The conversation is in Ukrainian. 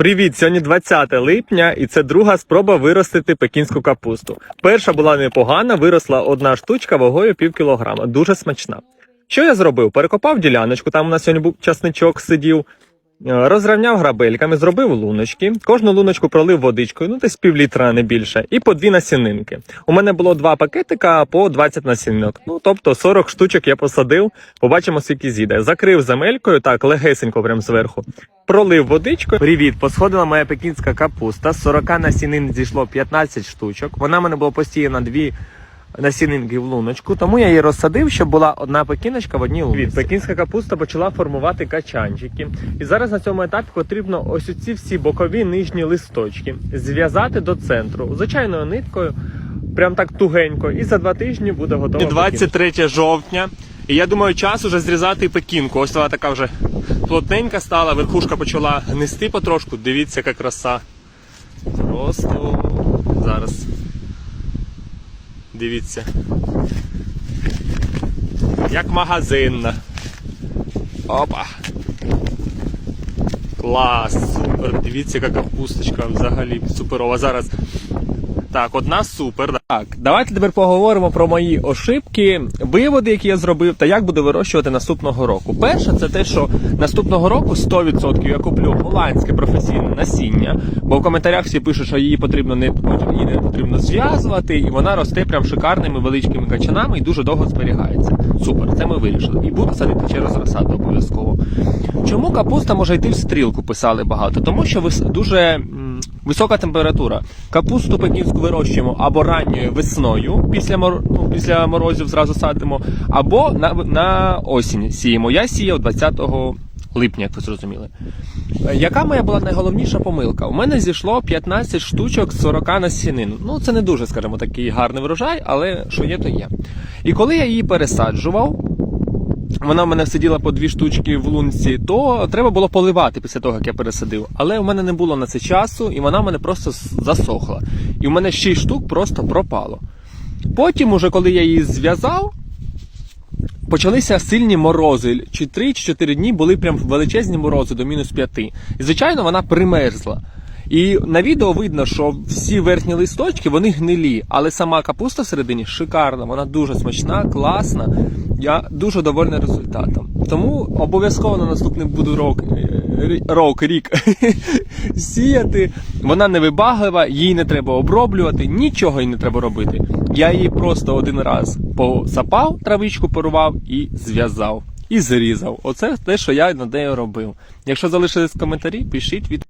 Привіт! Сьогодні 20 липня, і це друга спроба виростити пекінську капусту. Перша була непогана, виросла одна штучка вагою пів кілограма. Дуже смачна. Що я зробив? Перекопав діляночку, там у нас сьогодні був часничок сидів. Е, Розрівняв грабельками, зробив луночки. Кожну луночку пролив водичкою, ну десь пів літра, не більше, і по дві насінинки. У мене було два пакетика по 20 насінинок. Ну тобто 40 штучок я посадив. Побачимо, скільки зійде. Закрив земелькою, так легесенько, прям зверху. Пролив водичкою. Привіт, посходила моя пекінська капуста. З 40 насінин зійшло 15 штучок. Вона в мене була посіяна дві насінинки в луночку, тому я її розсадив, щоб була одна пекіночка в одній лунці. Пекінська капуста почала формувати качанчики. І зараз на цьому етапі потрібно ось ці всі бокові нижні листочки зв'язати до центру звичайною ниткою. Прям так тугенько, і за два тижні буде готова. 23 жовтня. І я думаю, час уже зрізати пекінку. Ось вона така вже плотненька стала, верхушка почала гнисти потрошку. Дивіться, яка краса. Просто зараз. Дивіться. Як магазинна. Опа. Клас, супер. Дивіться, яка капусточка взагалі суперова. Зараз. Так, одна супер. Так, давайте тепер поговоримо про мої ошибки, виводи, які я зробив, та як буду вирощувати наступного року. Перше, це те, що наступного року 100% я куплю голландське професійне насіння, бо в коментарях всі пишуть, що її потрібно не її не потрібно зв'язувати, і вона росте прям шикарними величкими качанами і дуже довго зберігається. Супер, це ми вирішили. І буду садити через розсаду обов'язково. Чому капуста може йти в стрілку? Писали багато, тому що дуже. Висока температура. Капусту пекінську вирощуємо або ранньою весною, після мор... ну, після морозів зразу садимо, або на, на осінь сіємо. Я сіяв 20 липня, як ви зрозуміли. Е, Яка моя була найголовніша помилка? У мене зійшло 15 штучок з 40 насінин. Ну, це не дуже, скажімо, такий гарний врожай, але що є, то є. І коли я її пересаджував, вона в мене сиділа по дві штучки в лунці, то треба було поливати після того, як я пересадив. Але в мене не було на це часу, і вона в мене просто засохла. І в мене 6 штук просто пропало. Потім, уже коли я її зв'язав, почалися сильні морози. Чи 3 чи 4 дні були прям величезні морози до мінус 5. І звичайно, вона примерзла. І на відео видно, що всі верхні листочки вони гнилі, але сама капуста всередині шикарна, вона дуже смачна, класна. Я дуже довольний результатом. Тому обов'язково на наступний буду рок, е, рок рік сіяти. Вона не вибаглива, її не треба оброблювати, нічого їй не треба робити. Я її просто один раз посапав, травичку порвав і зв'язав. І зрізав. Оце те, що я над нею робив. Якщо залишились коментарі, пишіть від.